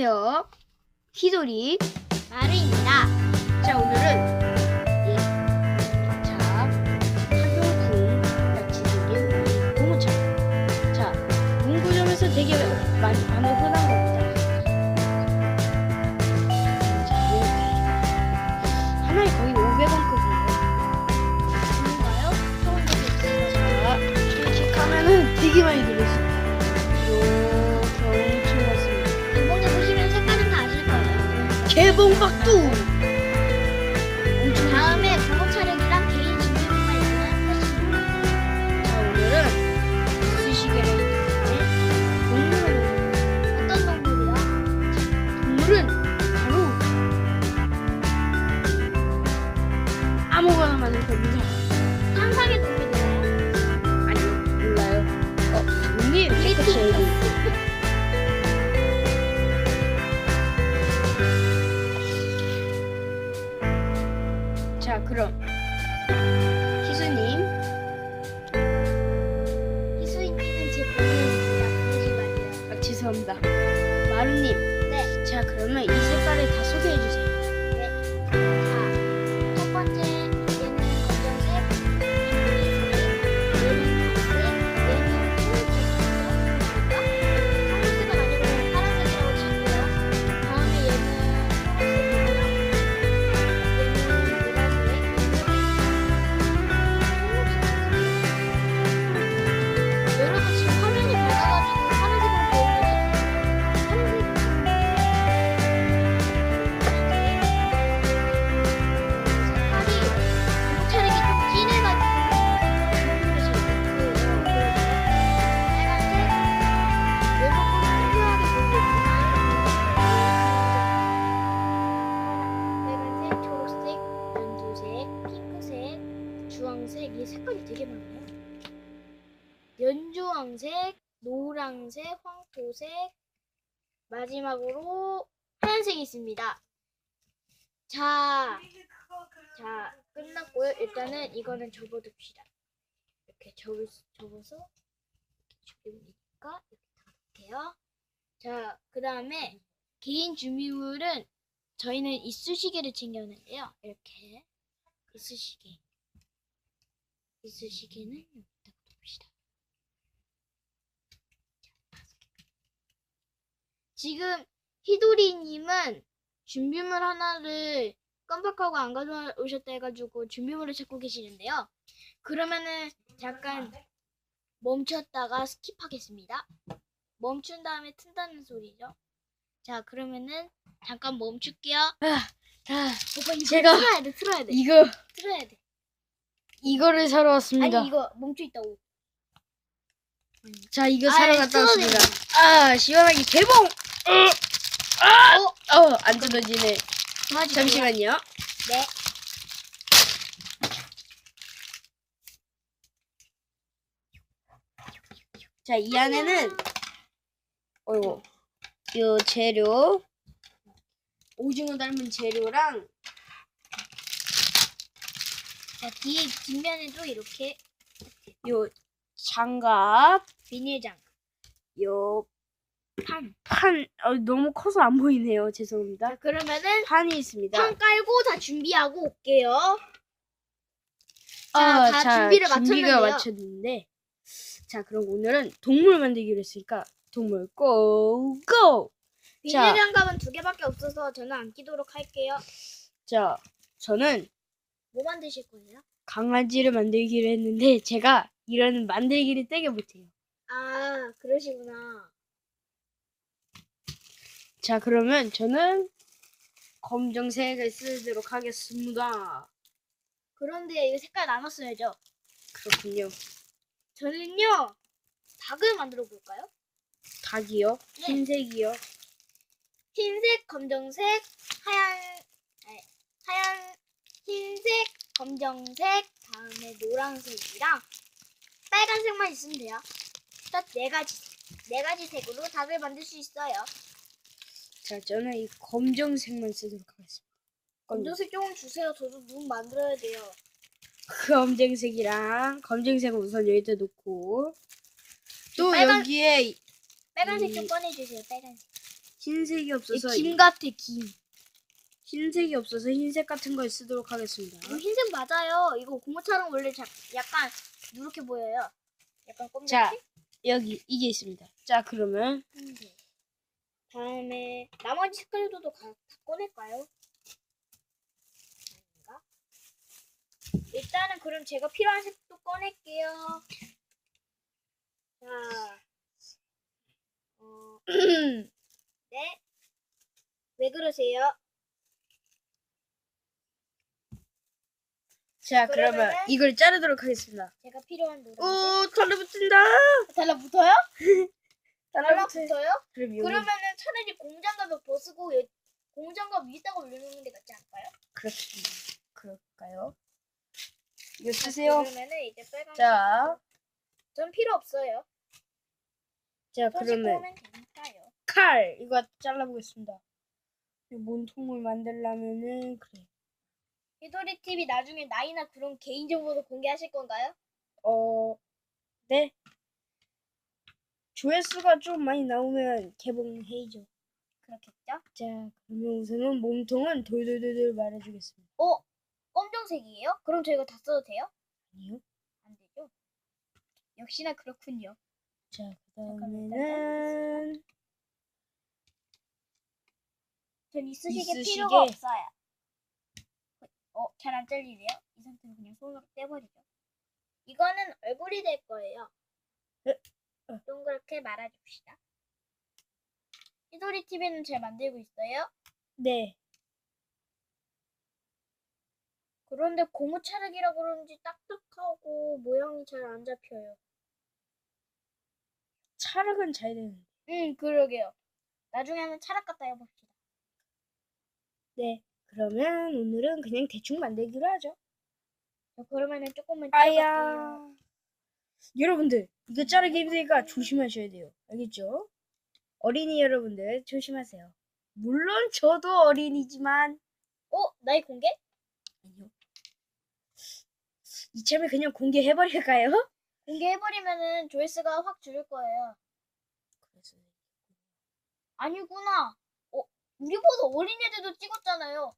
안녕하세요. 히돌이. 마루입니다. 자, 오늘은 예. 자, 한용궁 약치들이 고무차. 자, 문구점에서 되게 많이 많은 흔한 겁니다. 자, 이렇게. 하나에 거의 500원급이에요. 좋은가요? 처음 보겠어요. 자, 솔직하면은 되게 많이 들었어요. 거예 노랑색, 황토색, 마지막으로 하얀색이 있습니다. 자, 자, 끝났고요. 일단은 이거는 접어둡시다. 이렇게 접을, 수- 접어서 이렇게 준비니까 이렇게 닫을게요. 자, 그 다음에 개인 준비물은 저희는 이쑤시개를 챙겼는데요. 이렇게 이쑤시개. 이쑤시개는 여기다 둡시다. 지금 히도리님은 준비물 하나를 깜빡하고 안 가져오셨다 해가지고 준비물을 찾고 계시는데요. 그러면은 잠깐 멈췄다가 스킵하겠습니다. 멈춘 다음에 튼다는 소리죠. 자, 그러면은 잠깐 멈출게요. 자 오빠 이거 제가 틀어야 돼, 틀어야 돼, 이거 틀어야 돼. 이거를 사러 왔습니다 아니 이거 멈춰 있다고. 자 이거 아이, 사러 갔다 뜯어내네. 왔습니다 아 시원하게 개봉 어, 아, 어, 안 뜯어지네 도와주세요. 잠시만요 네. 자 이 안에는 어이구 요 재료 오징어 닮은 재료랑 자 뒤에 뒷면에도 이렇게 요 장갑 비닐장. 요 판. 판 어, 너무 커서 안 보이네요 죄송합니다 자 그러면은 판이 있습니다 판 깔고 다 준비하고 올게요. 자, 아, 다 자, 준비를 준비가 마쳤는데요. 마쳤는데 자 그럼 오늘은 동물 만들기로 했으니까 동물 고고 자. 비닐 장갑은 두 개밖에 없어서 저는 안 끼도록 할게요. 자 저는 뭐 만드실 거예요? 강아지를 만들기로 했는데 제가 이런 만들기를 되게 못해요 아 그러시구나. 자 그러면 저는 검정색을 쓰도록 하겠습니다 그런데 이거 색깔 나눴어야죠. 그렇군요 저는요 닭을 만들어 볼까요? 닭이요 네. 흰색이요 흰색, 검정색, 하얀, 아니, 하얀, 흰색, 검정색, 다음에 노란색이랑 빨간색만 있으면 돼요. 딱 네 가지, 네 가지 색으로 닭을 만들 수 있어요. 자 저는 이 검정색만 쓰도록 하겠습니다 검정색 조금 주세요. 저도 눈 만들어야 돼요. 검정색이랑 검정색은 우선 여기다 놓고 또 빨간- 여기에 빨간색 이- 좀 꺼내주세요. 빨간색. 흰색이 없어서 김 같아 김. 흰색이 없어서 흰색 같은 걸 쓰도록 하겠습니다. 이거 흰색 맞아요. 이거 고무차랑 원래 자, 약간 누렇게 보여요. 약간 자, 검정색? 여기 이게 있습니다. 자, 그러면 흰색. 다음에 나머지 색깔들도 다, 다 꺼낼까요? 아닌가? 일단은 그럼 제가 필요한 색도 꺼낼게요. 자, 어, 네. 왜 그러세요? 자, 그러면 그러면은- 이걸 자르도록 하겠습니다. 제가 필요한 노래. 오, 달라붙는다. 달라붙어요? 여기 그러면은 차라리 공장갑을 벗고 여- 공장갑 위에다가 올려놓는 게 낫지 않을까요? 그렇습니다. 그럴까요? 이거 쓰세요. 그러면은 이제 빨간. 자, 전 필요 없어요. 자, 그러면 오면 되니까요. 칼 이거 잘라보겠습니다. 이 몸통을 만들려면은 그래. 히도리 TV 나중에 나이나 그런 개인 정보도 공개하실 건가요? 어, 네. 조회수가 좀 많이 나오면 개봉해야죠. 그렇겠죠? 자, 그러면 우선은 몸통은 돌돌돌돌 말해주겠습니다. 어? 검정색이에요? 그럼 저희가 다 써도 돼요? 아니요. 안 되죠? 역시나 그렇군요. 자, 그 잠깐만, 다음에는 전 이쑤시개 이쑤시개. 필요가 없어요. 어, 잘 안 잘리네요. 이 상태로 그냥 손으로 떼버리죠. 이거는 얼굴이 될 거예요. 에? 어. 동그랗게 말아줍시다. 히도리 TV는 잘 만들고 있어요. 네. 그런데 고무 차력이라 그런지 딱딱하고 모양이 잘 안 잡혀요. 차력은 잘 되는데. 응, 그러게요. 나중에 한번 차력 갖다 해봅시다. 네. 그러면 오늘은 그냥 대충 만들기로 하죠. 자, 그러면은 조금만 아야. 여러분들, 이거 자르기 힘드니까 조심하셔야 돼요. 알겠죠? 어린이 여러분들 조심하세요. 물론 저도 어린이지만 어? 나이 공개? 아니요. 이참에 그냥 공개해버릴까요? 공개해버리면은 조회수가 확 줄을 거예요. 그래서 아니구나. 어, 우리보다 어린 애들도 찍었잖아요.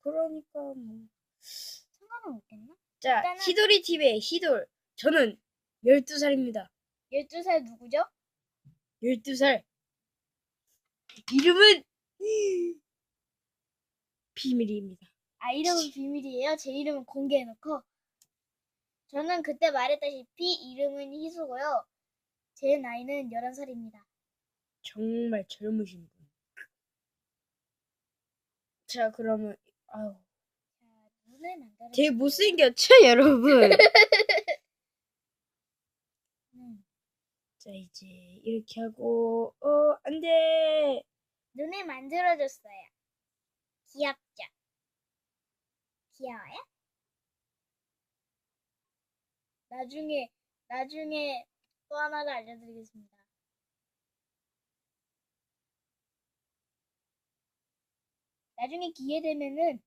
그러니까 뭐. 상관은 없겠나? 자, 일단은- 히돌이 TV의 히돌. 저는 12살입니다. 12살 누구죠? 12살. 이름은 비밀입니다. 아, 이름은 비밀이에요. 제 이름은 공개해놓고. 저는 그때 말했다시피 이름은 희수고요. 제 나이는 11살입니다. 정말 젊으신 분. 자, 그러면 아유, 자, 눈을 만들어. 되게 못생겼죠, 여러분? 음, 자, 이제 이렇게 하고 어, 안 돼. 눈을 만들어줬어요. 귀엽죠? 귀여워요? 나중에, 나중에 또 하나를 알려드리겠습니다. 나중에 기회 되면은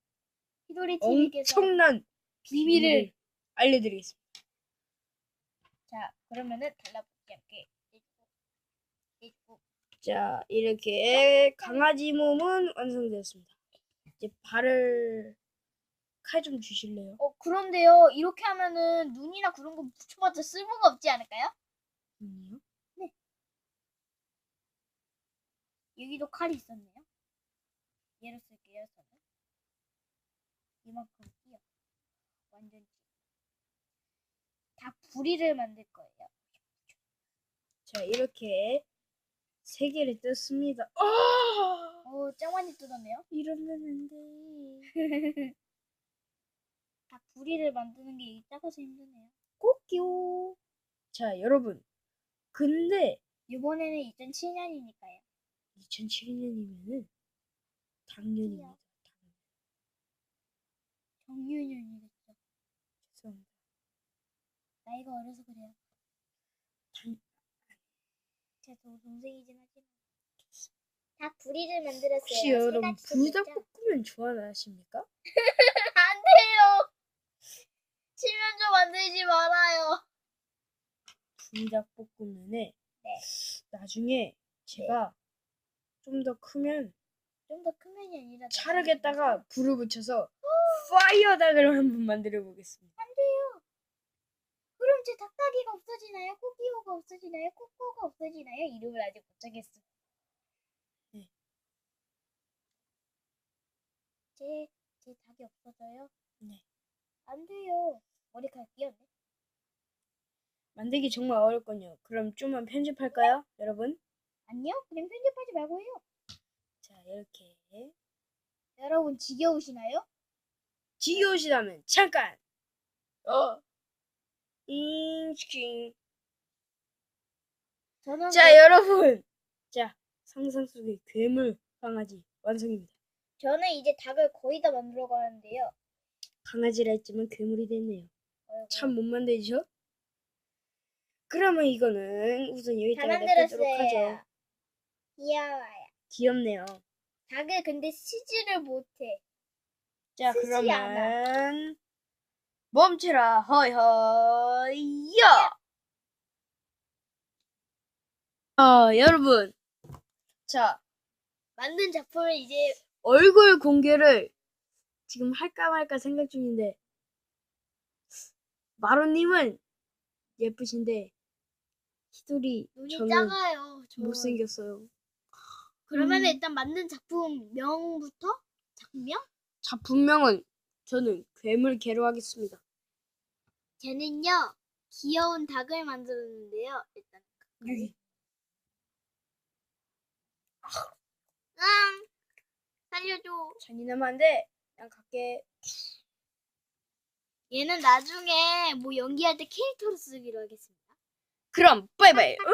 히도리 TV께서 엄청난 비밀을 알려드리겠습니다. 자 그러면은 달라붙 해주고 자, 이렇게 강아지 몸은 완성되었습니다. 이제 발을 칼 좀 주실래요? 어 그런데요 이렇게 하면은 눈이나 그런 거 붙여봤자 쓸모가 없지 않을까요? 아니요. 여기도 칼이 있었네요. 얘로 쓸게요 저는. 이만큼 끼요. 완전 다 부리를 만들 거예요. 자, 이렇게 세 개를 떴습니다. 아! 오, 짱 많이 뜯었네요. 이러면 안 돼. 다 부리를 만드는 게 작아서 힘드네요. 꼭요. 자, 여러분. 근데 이번에는 2007년이니까요. 2007년이면은 당년입니다. 당년. 정유년이겠죠. 죄송합니다. 나이가 어려서 그래요. 당... 제 도- 동생이긴 하지만. 다 부리를 만들었어요. 혹시 여러분? 불닭볶음면 좋아하십니까? 안 돼요. 칠면조 만들지 말아요. 불닭볶음면에 네. 나중에 제가 좀더 크면 좀 더 크면이 아니라 찰흙에다가 불을 붙여서 파이어 닭을 한번 만들어 보겠습니다. 그럼 제 닭다기가 없어지나요? 코끼오가 없어지나요? 코코가 없어지나요? 이름을 아직 못 정했어. 네. 제, 제 닭이 없어져요? 네. 안 돼요. 머리카락 끼었네. 만들기 정말 어렵군요. 그럼 좀만 편집할까요, 여러분? 아니요? 그냥 편집하지 말고 해요. 자, 이렇게 여러분 지겨우시나요? 지겨우시다면 잠깐. 어. 인스킨. 저는 자, 그- 여러분. 자, 상상 속의 괴물 강아지 완성입니다. 저는 이제 닭을 거의 다 만들어 가는데요. 강아지라 했지만 괴물이 됐네요. 어이구. 참 못 만들죠? 그러면 이거는 우선 다 여기다가 만들었어요. 하죠. 귀여워요. 귀엽네요. 닭을 근데 쓰지를 못해. 자, 쓰지 그러면 멈춰라. 허이허이야. 아, 여러분. 자, 만든 작품을 이제 얼굴 공개를 지금 할까 말까 생각 중인데 마로님은 예쁘신데 히돌이 눈이 저는 작아요. 저. 못생겼어요. 그러면 음. 일단 만든 작품 명부터 작품명? 작품명은 저는 괴물개로 하겠습니다. 쟤는요 귀여운 닭을 만들었는데요. 일단 여기 응 살려줘. 잔인하면 안 돼. 그냥 갈게. 얘는 나중에 뭐 연기할 때 캐릭터로 쓰기로 하겠습니다. 그럼 빠이빠이.